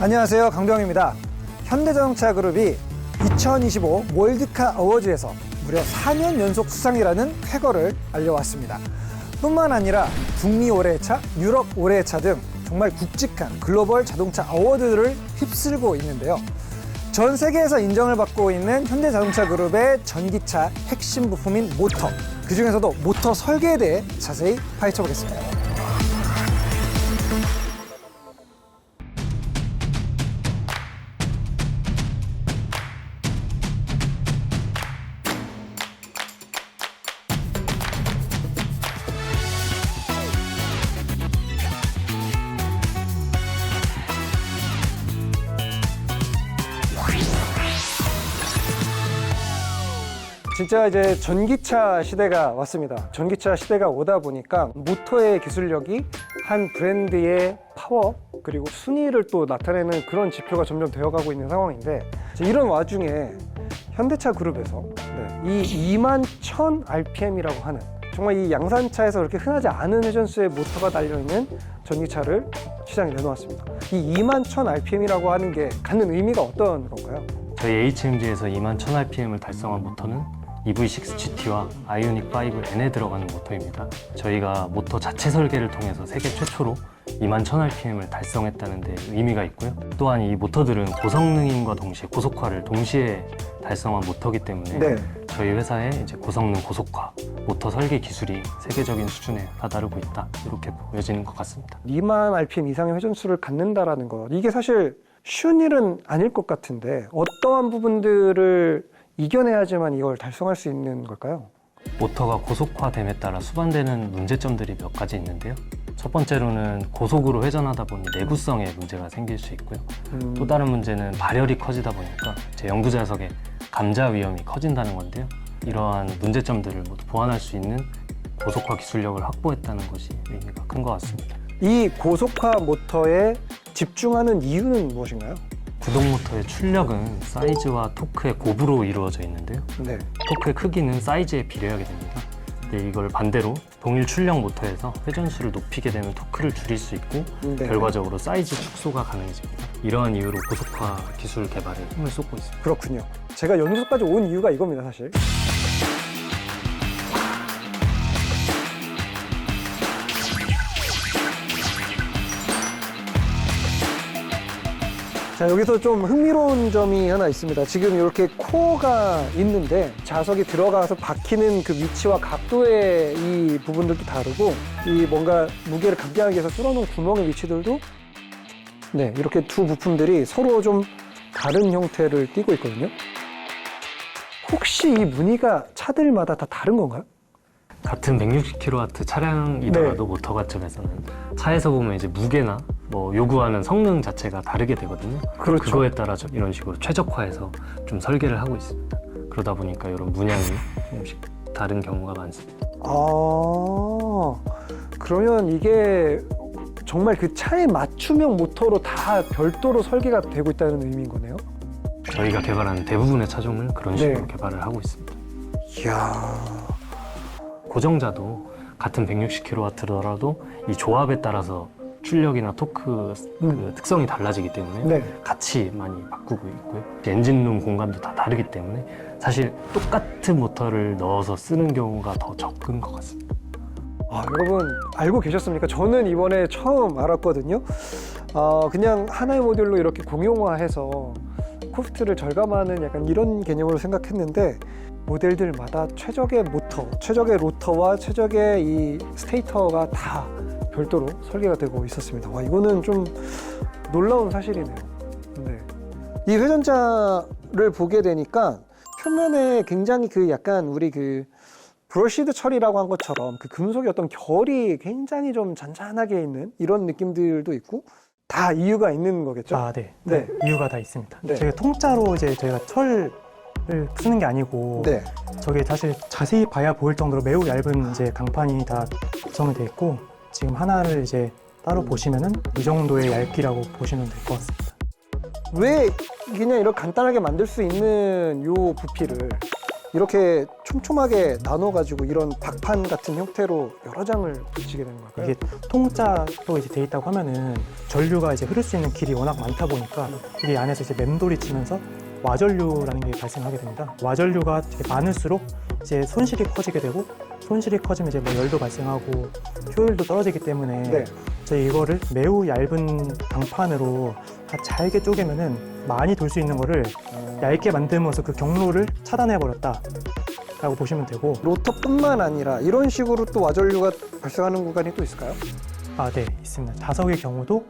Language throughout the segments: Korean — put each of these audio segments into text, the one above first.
안녕하세요. 강병입니다. 현대자동차 그룹이 2025 월드카 어워즈에서 무려 4년 연속 수상이라는 쾌거를 알려왔습니다. 뿐만 아니라 북미 올해차, 유럽 올해차 등 정말 굵직한 글로벌 자동차 어워드를 휩쓸고 있는데요. 전 세계에서 인정을 받고 있는 현대자동차 그룹의 전기차 핵심 부품인 모터. 그 중에서도 모터 설계에 대해 자세히 파헤쳐 보겠습니다. 진짜 이제 전기차 시대가 왔습니다. 전기차 시대가 오다 보니까 모터의 기술력이 한 브랜드의 파워 그리고 순위를 또 나타내는 그런 지표가 점점 되어가고 있는 상황인데 이런 와중에 현대차 그룹에서 네, 이 2만 1000 RPM이라고 하는 정말 이 양산차에서 그렇게 흔하지 않은 회전수의 모터가 달려있는 전기차를 시장에 내놓았습니다. 이 2만 1000 RPM이라고 하는 게 갖는 의미가 어떤 건가요? 저희 HMG에서 2만 1000rpm을 달성한 모터는 EV6 GT와 아이오닉 5N에 들어가는 모터입니다. 저희가 모터 자체 설계를 통해서 세계 최초로 2만 1000rpm을 달성했다는 데 의미가 있고요. 또한 이 모터들은 고성능임과 동시에 고속화를 동시에 달성한 모터기 때문에 네. 저희 회사의 이제 고성능 고속화 모터 설계 기술이 세계적인 수준에 다다르고 있다 이렇게 보여지는 것 같습니다. 2만 RPM 이상의 회전수를 갖는다라는 것 이게 사실 쉬운 일은 아닐 것 같은데 어떠한 부분들을 이겨내야지만 이걸 달성할 수 있는 걸까요? 모터가 고속화됨에 따라 수반되는 문제점들이 몇 가지 있는데요. 첫 번째로는 고속으로 회전하다 보니 내구성에 문제가 생길 수 있고요. 음, 또 다른 문제는 발열이 커지다 보니까 제 연구 좌석에 감자 위험이 커진다는 건데요. 이러한 문제점들을 모두 보완할 수 있는 고속화 기술력을 확보했다는 것이 의미가 큰 것 같습니다. 이 고속화 모터에 집중하는 이유는 무엇인가요? 구동 모터의 출력은 사이즈와 토크의 곱으로 이루어져 있는데요. 네. 토크의 크기는 사이즈에 비례하게 됩니다. 근데 이걸 반대로 동일 출력 모터에서 회전수를 높이게 되면 토크를 줄일 수 있고 네. 결과적으로 사이즈 축소가 가능해집니다. 이러한 이유로 고속화 기술 개발에 힘을 쏟고 있습니다. 그렇군요. 제가 연구소까지 온 이유가 이겁니다, 사실. 자, 여기서 좀 흥미로운 점이 하나 있습니다. 지금 이렇게 코어가 있는데 좌석이 들어가서 박히는 그 위치와 각도의 이 부분들도 다르고 이 뭔가 무게를 감당하기 위해서 뚫어놓은 구멍의 위치들도 네, 이렇게 두 부품들이 서로 좀 다른 형태를 띠고 있거든요. 혹시 이 무늬가 차들마다 다 다른 건가요? 같은 160kW 차량이더라도 네. 모터 관점에서는 차에서 보면 이제 무게나 뭐 요구하는 성능 자체가 다르게 되거든요. 그렇죠. 그거에 따라 좀 이런 식으로 최적화해서 좀 설계를 하고 있습니다. 그러다 보니까 이런 문양이 조금씩 다른 경우가 많습니다. 아, 그러면 이게 정말 그 차에 맞춤형 모터로 다 별도로 설계가 되고 있다는 의미인 거네요? 저희가 개발하는 대부분의 차종을 그런 식으로 네. 개발을 하고 있습니다. 이야, 고정자도 같은 160kW더라도 이 조합에 따라서 출력이나 토크 그 음. 특성이 달라지기 때문에 네. 같이 많이 바꾸고 있고요. 엔진룸 공간도 다 다르기 때문에 사실 똑같은 모터를 넣어서 쓰는 경우가 더 적은 것 같습니다. 아, 여러분 알고 계셨습니까? 저는 이번에 처음 알았거든요. 아, 그냥 하나의 모듈로 이렇게 공용화해서 코스트를 절감하는 약간 이런 개념으로 생각했는데 모델들마다 최적의 모터, 최적의 로터와 최적의 이 스테이터가 다 별도로 설계가 되고 있었습니다. 와, 이거는 좀 놀라운 사실이네요. 네. 이 회전자를 보게 되니까 표면에 굉장히 그 약간 우리 그 브러시드 처리라고 한 것처럼 그 금속의 어떤 결이 굉장히 좀 잔잔하게 있는 이런 느낌들도 있고 다 이유가 있는 거겠죠? 아, 네. 네. 네. 이유가 다 있습니다. 네. 저희가 통짜로 이제 저희가 철을 쓰는 게 아니고 네. 저게 사실 자세히 봐야 보일 정도로 매우 얇은 이제 강판이 다 구성이 돼 있고 지금 하나를 이제 따로 보시면은 이 정도의 얇기라고 보시면 될 것 같습니다. 왜 그냥 이렇게 간단하게 만들 수 있는 요 부피를 이렇게 촘촘하게 나눠가지고 이런 박판 같은 형태로 여러 장을 붙이게 되는 걸까요? 이게 통짜로 이제 돼 있다고 하면은 전류가 이제 흐를 수 있는 길이 워낙 많다 보니까 이게 안에서 이제 맴돌이 치면서 와전류라는 게 발생하게 됩니다. 와전류가 많을수록 이제 손실이 커지게 되고 손실이 커지면 이제 뭐 열도 발생하고 효율도 떨어지기 때문에 네. 저희 이거를 매우 얇은 강판으로 다 잘게 쪼개면은 많이 돌 수 있는 거를 어, 얇게 만듦으로써 그 경로를 차단해 버렸다. 라고 보시면 되고 로터뿐만 아니라 이런 식으로 또 와전류가 발생하는 구간이 또 있을까요? 아, 네, 있습니다. 자석의 경우도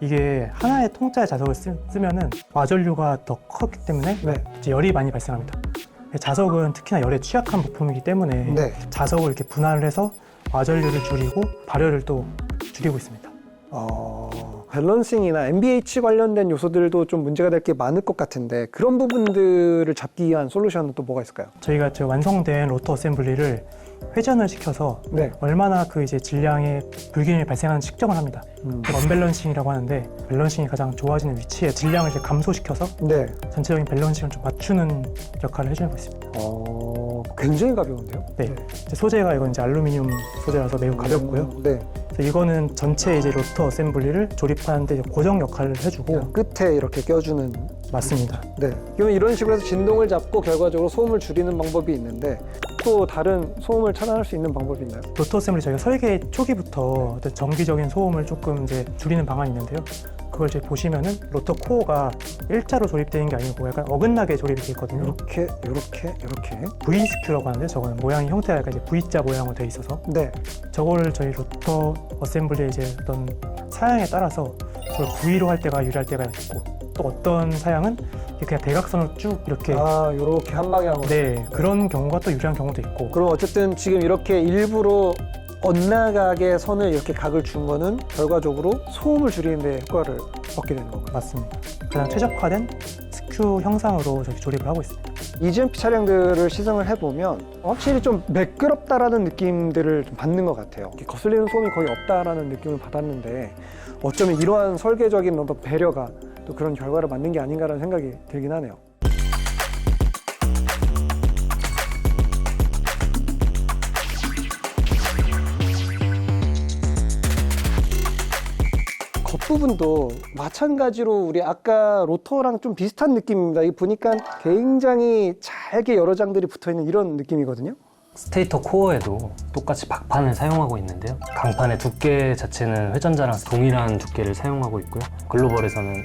이게 하나의 통짜의 자석을 쓰, 쓰면은 와전류가 더 컸기 때문에 네. 이제 열이 많이 발생합니다. 자석은 특히나 열에 취약한 부품이기 때문에 네. 자석을 이렇게 분할을 해서 와전류를 줄이고 발열을 또 줄이고 있습니다. 어, 밸런싱이나 MBH 관련된 요소들도 좀 문제가 될 게 많을 것 같은데 그런 부분들을 잡기 위한 솔루션은 또 뭐가 있을까요? 저희가 저 완성된 로터 어셈블리를 회전을 시켜서 네. 얼마나 그 이제 질량의 불균형이 발생하는지 측정을 합니다. 음. 언밸런싱이라고 하는데 밸런싱이 가장 좋아지는 위치에 질량을 이제 감소시켜서 네. 전체적인 밸런싱을 좀 맞추는 역할을 해주고 있습니다. 어, 굉장히 가벼운데요? 네. 이제 소재가 이건 이제 알루미늄 소재라서 매우 가볍고요. 음, 네. 그래서 이거는 전체 이제 로터 어셈블리를 조립하는데 고정 역할을 해주고 끝에 이렇게 껴주는. 맞습니다. 네. 그러면 이런 식으로 해서 진동을 잡고 결과적으로 소음을 줄이는 방법이 있는데 또 다른 소음을 차단할 수 있는 방법이 있나요? 로터 어셈블리 저희가 설계 초기부터 어떤 정기적인 소음을 조금 이제 줄이는 방안이 있는데요. 그걸 이제 보시면은 로터 코어가 일자로 조립되는 게 아니고 약간 어긋나게 조립이 되어 있거든요. 이렇게, 이렇게, 이렇게. V 스큐라고 하는데 저거는 모양이 형태가 약간 이제 V자 모양으로 되어 있어서 네. 저거를 저희 로터 어셈블리의 이제 어떤 사양에 따라서 저걸 V로 할 때가 유리할 때가 있고 또 어떤 사양은 그냥 대각선으로 쭉 이렇게 아, 이렇게 한 방향으로. 네 그런 경우가 또 유리한 경우도 있고 그럼 어쨌든 지금 이렇게 일부러 엇나가게 선을 이렇게 각을 준 거는 결과적으로 소음을 줄이는 데 효과를 얻게 되는 건가요? 맞습니다. 가장 최적화된 스큐 형상으로 저희 조립을 하고 있습니다. EGMP 차량들을 시승을 해보면 확실히 좀 매끄럽다라는 느낌들을 좀 받는 것 같아요. 이렇게 거슬리는 소음이 거의 없다라는 느낌을 받았는데 어쩌면 이러한 설계적인 어떤 배려가 또 그런 결과를 만든 게 아닌가라는 생각이 들긴 하네요. 겉부분도 마찬가지로 우리 아까 로터랑 좀 비슷한 느낌입니다. 이 보니까 굉장히 잘게 여러 장들이 붙어 있는 이런 느낌이거든요. 스테이터 코어에도 똑같이 박판을 사용하고 있는데요. 강판의 두께 자체는 회전자랑 동일한 두께를 사용하고 있고요. 글로벌에서는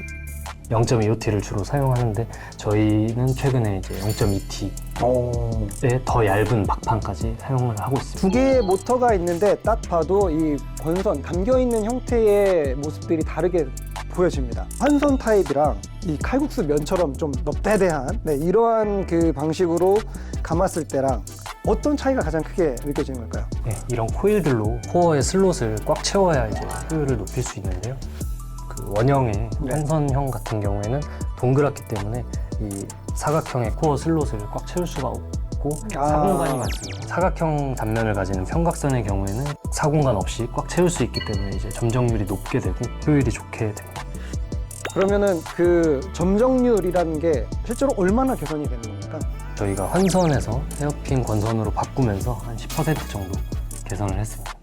0.25T를 주로 사용하는데 저희는 최근에 이제 0.2T의 더 얇은 박판까지 사용을 하고 있습니다. 두 개의 모터가 있는데 딱 봐도 이 권선 감겨 있는 형태의 모습들이 다르게 보여집니다. 환선 타입이랑 이 칼국수 면처럼 좀 넙대대한 네, 이러한 그 방식으로 감았을 때랑 어떤 차이가 가장 크게 느껴지는 걸까요? 네, 이런 코일들로 코어의 슬롯을 꽉 채워야 이제 효율을 높일 수 있는데요. 그 원형의 네. 한선형 같은 경우에는 동그랗기 때문에 이 사각형의 코어 슬롯을 꽉 채울 수가 없고 아. 사공간이 많습니다. 사각형 단면을 가지는 평각선의 경우에는 사공간 없이 꽉 채울 수 있기 때문에 이제 점정률이 높게 되고 효율이 좋게 됩니다. 그러면은 그 점정률이라는 게 실제로 얼마나 개선이 되는 겁니까? 저희가 환선에서 헤어핀 권선으로 바꾸면서 한 10% 정도 개선을 했습니다.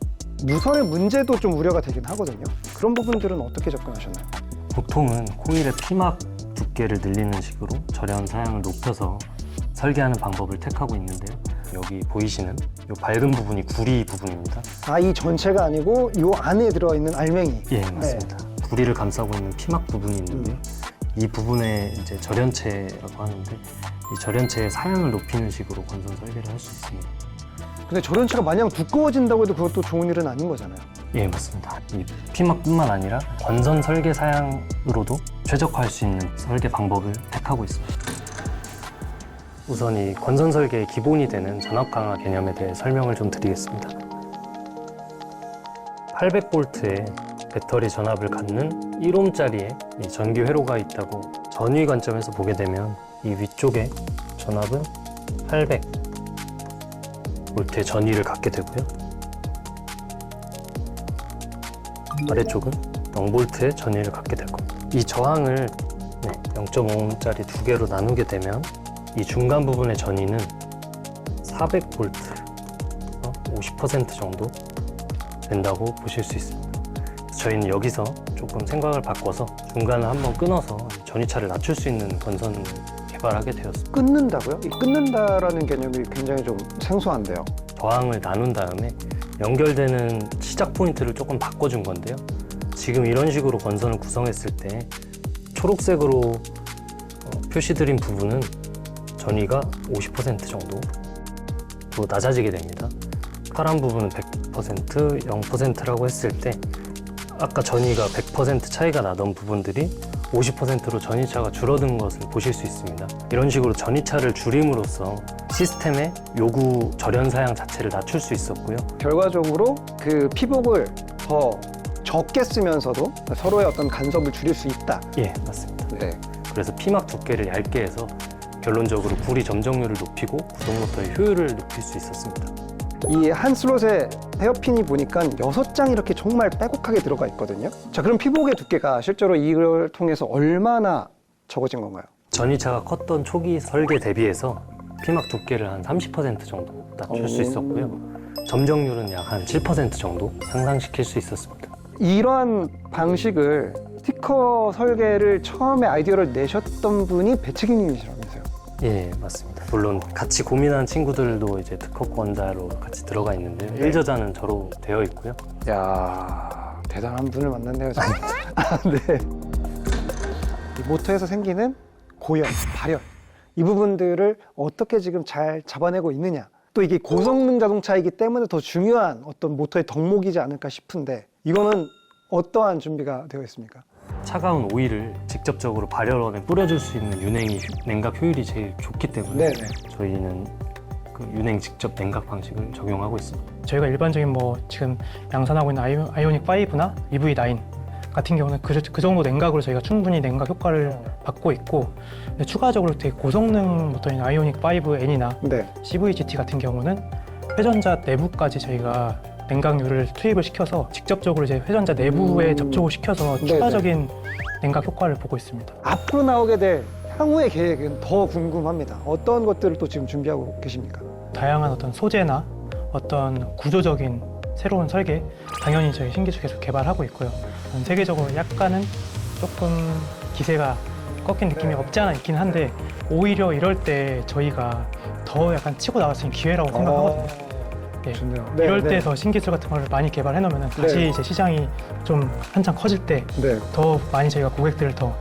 무선의 문제도 좀 우려가 되긴 하거든요. 그런 부분들은 어떻게 접근하셨나요? 보통은 코일의 피막 두께를 늘리는 식으로 절연 사양을 높여서 설계하는 방법을 택하고 있는데요. 여기 보이시는 이 밝은 부분이 구리 부분입니다. 아, 이 전체가 아니고 이 안에 들어있는 알맹이. 예, 맞습니다. 구리를 감싸고 있는 피막 부분이 있는데요. 이 부분에 이제 절연체라고 하는데 이 절연체의 사양을 높이는 식으로 건선 설계를 할 수 있습니다. 근데 저런체가 마냥 두꺼워진다고 해도 그것도 좋은 일은 아닌 거잖아요. 예, 맞습니다. 이 피막뿐만 아니라 건선 설계 사양으로도 최적화할 수 있는 설계 방법을 택하고 있습니다. 우선 이 건선 설계의 기본이 되는 전압 강화 개념에 대해 설명을 좀 드리겠습니다. 800볼트의 배터리 전압을 갖는 1옴짜리의 이 전기 회로가 있다고 전위 관점에서 보게 되면 이 위쪽에 전압은 800 볼트의 전위를 갖게 되고요. 아래쪽은 0볼트의 전위를 갖게 되고 이 저항을 네, 0.5짜리 두 개로 나누게 되면 이 중간 부분의 전위는 400V 50% 정도 된다고 보실 수 있습니다. 저희는 여기서 조금 생각을 바꿔서 중간을 한번 끊어서 전이차를 낮출 수 있는 건선을 개발하게 되었습니다. 끊는다고요? 이 끊는다라는 개념이 굉장히 좀 생소한데요. 저항을 나눈 다음에 연결되는 시작 포인트를 조금 바꿔준 건데요. 지금 이런 식으로 건선을 구성했을 때 초록색으로 어, 표시드린 부분은 전위가 50% 정도 로 낮아지게 됩니다. 파란 부분은 100%, 0%라고 했을 때 아까 전위가 100% 차이가 나던 부분들이 50%로 전이차가 줄어든 것을 보실 수 있습니다. 이런 식으로 전이차를 줄임으로써 시스템의 요구 절연 사양 자체를 낮출 수 있었고요. 결과적으로 그 피복을 더 적게 쓰면서도 서로의 어떤 간섭을 줄일 수 있다. 예, 맞습니다. 네. 그래서 피막 두께를 얇게 해서 결론적으로 구리 점정률을 높이고 구동 모터의 효율을 높일 수 있었습니다. 이 한 슬롯에 헤어핀이 보니까 여섯 장 이렇게 정말 빼곡하게 들어가 있거든요. 자, 그럼 피복의 두께가 실제로 이걸 통해서 얼마나 적어진 건가요? 전이차가 컸던 초기 설계 대비해서 피막 두께를 한 30% 정도 낮출 수 오. 있었고요. 점정률은 약 한 7% 정도 향상시킬 수 있었습니다. 이러한 방식을 스티커 설계를 처음에 아이디어를 내셨던 분이 배치기님이시라면서요. 예, 맞습니다. 물론 같이 고민한 친구들도 이제 특허권자로 같이 들어가 있는데요. 네. 1저자는 저로 되어 있고요. 야 대단한 분을 만났네요. 정말. 아, 네. 이 모터에서 생기는 고열, 발열 이 부분들을 어떻게 지금 잘 잡아내고 있느냐. 또 이게 고성능 자동차이기 때문에 더 중요한 어떤 모터의 덕목이지 않을까 싶은데 이거는 어떠한 준비가 되어 있습니까? 차가운 오일을 직접적으로 발열원에 뿌려줄 수 있는 윤행이 냉각 효율이 제일 좋기 때문에 네네. 저희는 그 윤행 직접 냉각 방식을 적용하고 있습니다. 저희가 일반적인 뭐 지금 양산하고 있는 아이오, 아이오닉 5나 EV9 같은 경우는 그, 그 정도 냉각으로 저희가 충분히 냉각 효과를 받고 있고 근데 추가적으로 되게 고성능 모터인 아이오닉 5N이나 네. CVGT 같은 경우는 회전자 내부까지 저희가 냉각률을 투입을 시켜서 직접적으로 이제 회전자 내부에 음. 접촉을 시켜서 네네. 추가적인 냉각 효과를 보고 있습니다. 앞으로 나오게 될 향후의 계획은 더 궁금합니다. 어떤 것들을 또 지금 준비하고 계십니까? 다양한 어떤 소재나 어떤 구조적인 새로운 설계 당연히 저희 신기술 계속 개발하고 있고요. 전 세계적으로 약간은 조금 기세가 꺾인 느낌이 없지 않아 있긴 한데 오히려 이럴 때 저희가 더 약간 치고 나갈 수 있는 기회라고 생각하거든요. 예. 좋네요. 이럴 때더 신기술 같은 걸 많이 개발해 놓으면 다시 네. 이제 시장이 좀 한창 커질 때 네. 더 많이 저희가 고객들을 더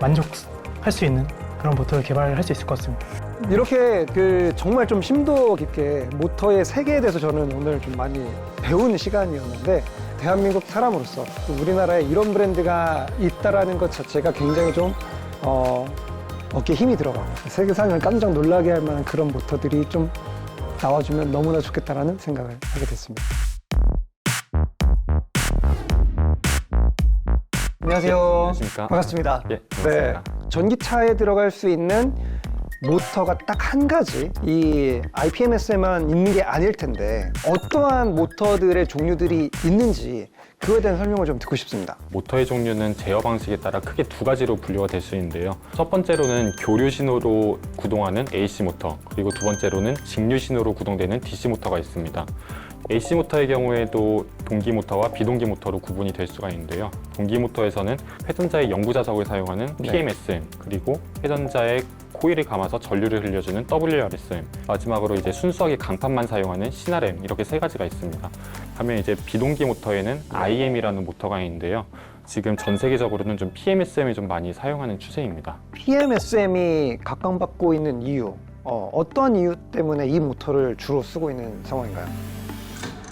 만족할 수 있는 그런 모터를 개발할 수 있을 것 같습니다. 이렇게 그 정말 좀 심도 깊게 모터의 세계에 대해서 저는 오늘 좀 많이 배운 시간이었는데 대한민국 사람으로서 또 우리나라에 이런 브랜드가 있다라는 것 자체가 굉장히 좀 어, 어깨에 힘이 들어가고 세계상을 깜짝 놀라게 할 만한 그런 모터들이 좀 나와주면 너무나 좋겠다라는 생각을 하게 됐습니다. 안녕하세요. 안녕하십니까. 반갑습니다. 예, 반갑습니다. 전기차에 들어갈 수 있는 모터가 딱 한 가지 이 IPMS에만 있는 게 아닐 텐데 어떠한 모터들의 종류들이 있는지 그거에 대한 설명을 좀 듣고 싶습니다. 모터의 종류는 제어 방식에 따라 크게 두 가지로 분류가 될 수 있는데요. 첫 번째로는 교류 신호로 구동하는 AC 모터, 그리고 두 번째로는 직류 신호로 구동되는 DC 모터가 있습니다. AC 모터의 경우에도 동기 모터와 비동기 모터로 구분이 될 수가 있는데요. 동기 모터에서는 회전자의 영구 자석을 사용하는 네. PMSM, 그리고 회전자의 코일을 감아서 전류를 흘려주는 WRSM, 마지막으로 이제 순수하게 강판만 사용하는 CRM 이렇게 세 가지가 있습니다. 하면 이제 비동기 모터에는 IM이라는 모터가 있는데요. 지금 전 세계적으로는 좀 PMSM을 좀 많이 사용하는 추세입니다. PMSM이 각광받고 있는 이유 어, 어떠한 이유 때문에 이 모터를 주로 쓰고 있는 상황인가요?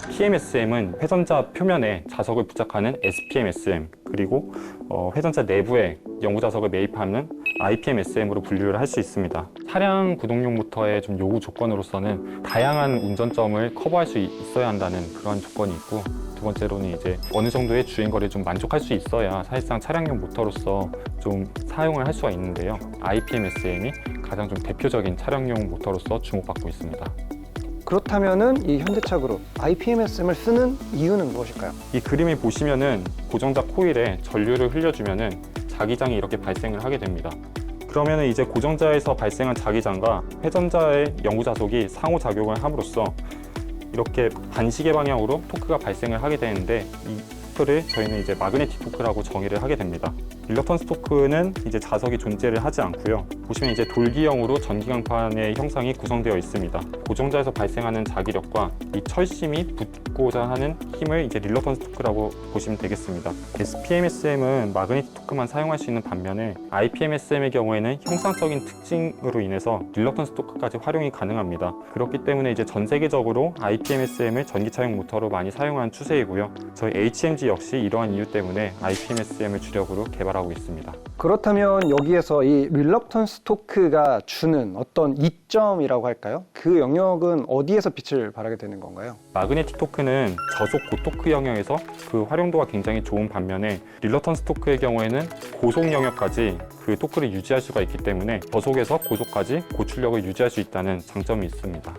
PMSM은 회전자 표면에 자석을 부착하는 SPMSM 그리고 어, 회전자 내부에 영구 자석을 매입하는 IPMSM으로 분류를 할 수 있습니다. 차량 구동용 모터의 좀 요구 조건으로서는 다양한 운전점을 커버할 수 있어야 한다는 그런 조건이 있고 두 번째로는 이제 어느 정도의 주행 거리를 좀 만족할 수 있어야 사실상 차량용 모터로서 좀 사용을 할 수가 있는데요. IPMSM이 가장 좀 대표적인 차량용 모터로서 주목받고 있습니다. 그렇다면은 이 현대차 그룹 IPMSM을 쓰는 이유는 무엇일까요? 이 그림을 보시면은 고정자 코일에 전류를 흘려주면은 자기장이 이렇게 발생을 하게 됩니다. 그러면 이제 고정자에서 발생한 자기장과 회전자의 영구 자속이 상호작용을 함으로써 이렇게 반시계 방향으로 토크가 발생을 하게 되는데 이 토크를 저희는 이제 마그네틱 토크라고 정의를 하게 됩니다. 릴러턴스 토크는 이제 자석이 존재를 하지 않고요. 보시면 이제 돌기형으로 전기강판의 형상이 구성되어 있습니다. 고정자에서 발생하는 자기력과 이 철심이 붙고자 하는 힘을 이제 릴러턴 스 토크라고 보시면 되겠습니다. SPMSM은 마그네틱 토크만 사용할 수 있는 반면에 IPMSM의 경우에는 형상적인 특징으로 인해서 릴러턴 스 토크까지 활용이 가능합니다. 그렇기 때문에 이제 전 세계적으로 IPMSM을 전기차용 모터로 많이 사용하는 추세이고요. 저희 HMG 역시 이러한 이유 때문에 IPMSM을 주력으로 개발하고 있습니다. 그렇다면 여기에서 이 릴럭턴스 토크가 주는 어떤 이점이라고 할까요? 그 영역은 어디에서 빛을 발하게 되는 건가요? 마그네틱 토크는 저속 고토크 영역에서 그 활용도가 굉장히 좋은 반면에 릴러턴스 토크의 경우에는 고속 영역까지 그 토크를 유지할 수가 있기 때문에 저속에서 고속까지 고출력을 유지할 수 있다는 장점이 있습니다.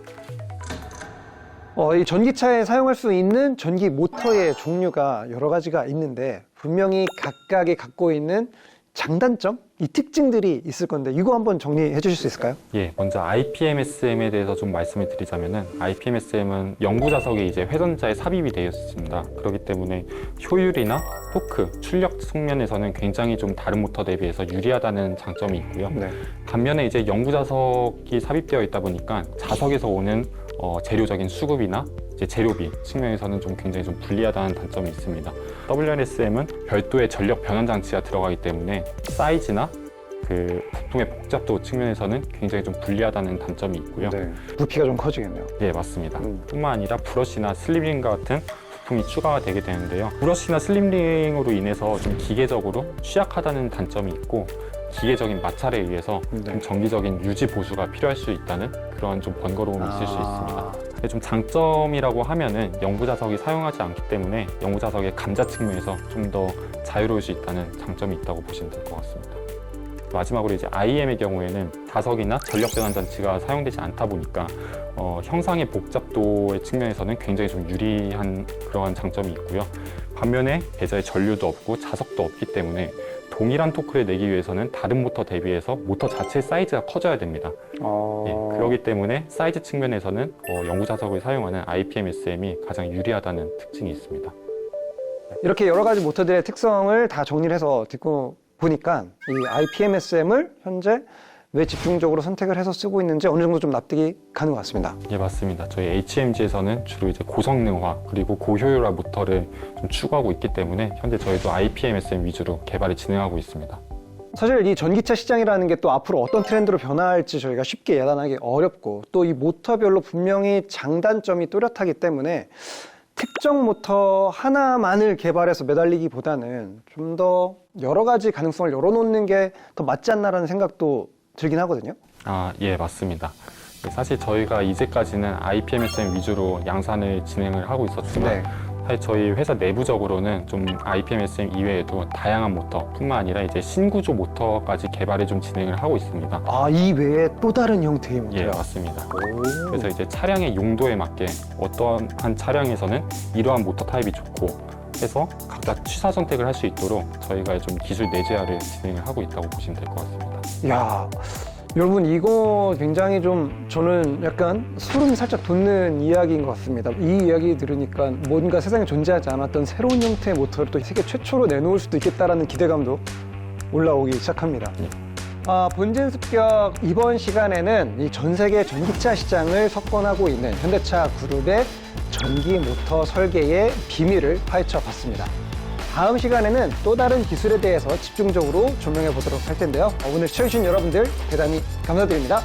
어, 이 전기차에 사용할 수 있는 전기 모터의 종류가 여러 가지가 있는데 분명히 각각이 갖고 있는 장단점, 이 특징들이 있을 건데 이거 한번 정리해 주실 수 있을까요? 예, 먼저 IPMSM에 대해서 좀 말씀을 드리자면은 IPMSM은 영구 자석이 이제 회전자에 삽입이 되어 있습니다. 그렇기 때문에 효율이나 토크, 출력 측면에서는 굉장히 좀 다른 모터 대비해서 유리하다는 장점이 있고요. 네. 반면에 이제 영구 자석이 삽입되어 있다 보니까 자석에서 오는 어, 재료적인 수급이나 이제 재료비 측면에서는 좀 굉장히 좀 불리하다는 단점이 있습니다. WNSM은 별도의 전력 변환 장치가 들어가기 때문에 사이즈나 그 부품의 복잡도 측면에서는 굉장히 좀 불리하다는 단점이 있고요. 네. 부피가 좀 커지겠네요. 예, 맞습니다. 음. 뿐만 아니라 브러쉬나 슬립링 같은 부품이 추가가 되게 되는데요. 브러쉬나 슬립링으로 인해서 좀 기계적으로 취약하다는 단점이 있고 기계적인 마찰에 의해서 네. 좀 정기적인 유지 보수가 필요할 수 있다는 그런 좀 번거로움이 있을 수 있습니다. 근데 좀 장점이라고 하면은 영구 자석이 사용하지 않기 때문에 영구 자석의 감자 측면에서 좀 더 자유로울 수 있다는 장점이 있다고 보시면 될 것 같습니다. 마지막으로 이제 IM의 경우에는 자석이나 전력 변환 장치가 사용되지 않다 보니까 어, 형상의 복잡도의 측면에서는 굉장히 좀 유리한 그러한 장점이 있고요. 반면에 배자에 전류도 없고 자석도 없기 때문에 동일한 토크를 내기 위해서는 다른 모터 대비해서 모터 자체의 사이즈가 커져야 됩니다. 어... 예, 그렇기 때문에 사이즈 측면에서는 어, 영구 자석을 사용하는 IPMSM이 가장 유리하다는 특징이 있습니다. 이렇게 여러 가지 모터들의 특성을 다 정리를 해서 듣고 보니까 이 IPMSM을 현재 왜 집중적으로 선택을 해서 쓰고 있는지 어느 정도 좀 납득이 가는 것 같습니다. 예, 맞습니다. 저희 HMG에서는 주로 이제 고성능화 그리고 고효율화 모터를 좀 추구하고 있기 때문에 현재 저희도 IPMSM 위주로 개발을 진행하고 있습니다. 사실 이 전기차 시장이라는 게 또 앞으로 어떤 트렌드로 변화할지 저희가 쉽게 예단하기 어렵고 또 이 모터별로 분명히 장단점이 뚜렷하기 때문에 특정 모터 하나만을 개발해서 매달리기보다는 좀 더 여러 가지 가능성을 열어놓는 게 더 맞지 않나라는 생각도 들긴 하거든요. 아, 예, 맞습니다. 예, 사실 저희가 이제까지는 IPMSM 위주로 양산을 진행을 하고 있었지만 사실 저희 회사 내부적으로는 좀 IPMSM 이외에도 다양한 모터뿐만 아니라 이제 신구조 모터까지 개발을 좀 진행을 하고 있습니다. 아, 이 외에 또 다른 형태의 예, 모터요. 맞습니다. 그래서 이제 차량의 용도에 맞게 어떠한 차량에서는 이러한 모터 타입이 좋고 해서 각자 취사 선택을 할 수 있도록 저희가 좀 기술 내재화를 진행을 하고 있다고 보시면 될 것 같습니다. 야 여러분 이거 굉장히 좀 저는 약간 소름이 살짝 돋는 이야기인 것 같습니다. 이 이야기 들으니까 뭔가 세상에 존재하지 않았던 새로운 형태의 모터를 또 세계 최초로 내놓을 수도 있겠다라는 기대감도 올라오기 시작합니다. 아, 본진 습격 이번 시간에는 이 전 세계 전기차 시장을 석권하고 있는 현대차 그룹의 전기 모터 설계의 비밀을 파헤쳐 봤습니다. 다음 시간에는 또 다른 기술에 대해서 집중적으로 조명해 보도록 할 텐데요. 어, 오늘 시청해주신 여러분들 대단히 감사드립니다.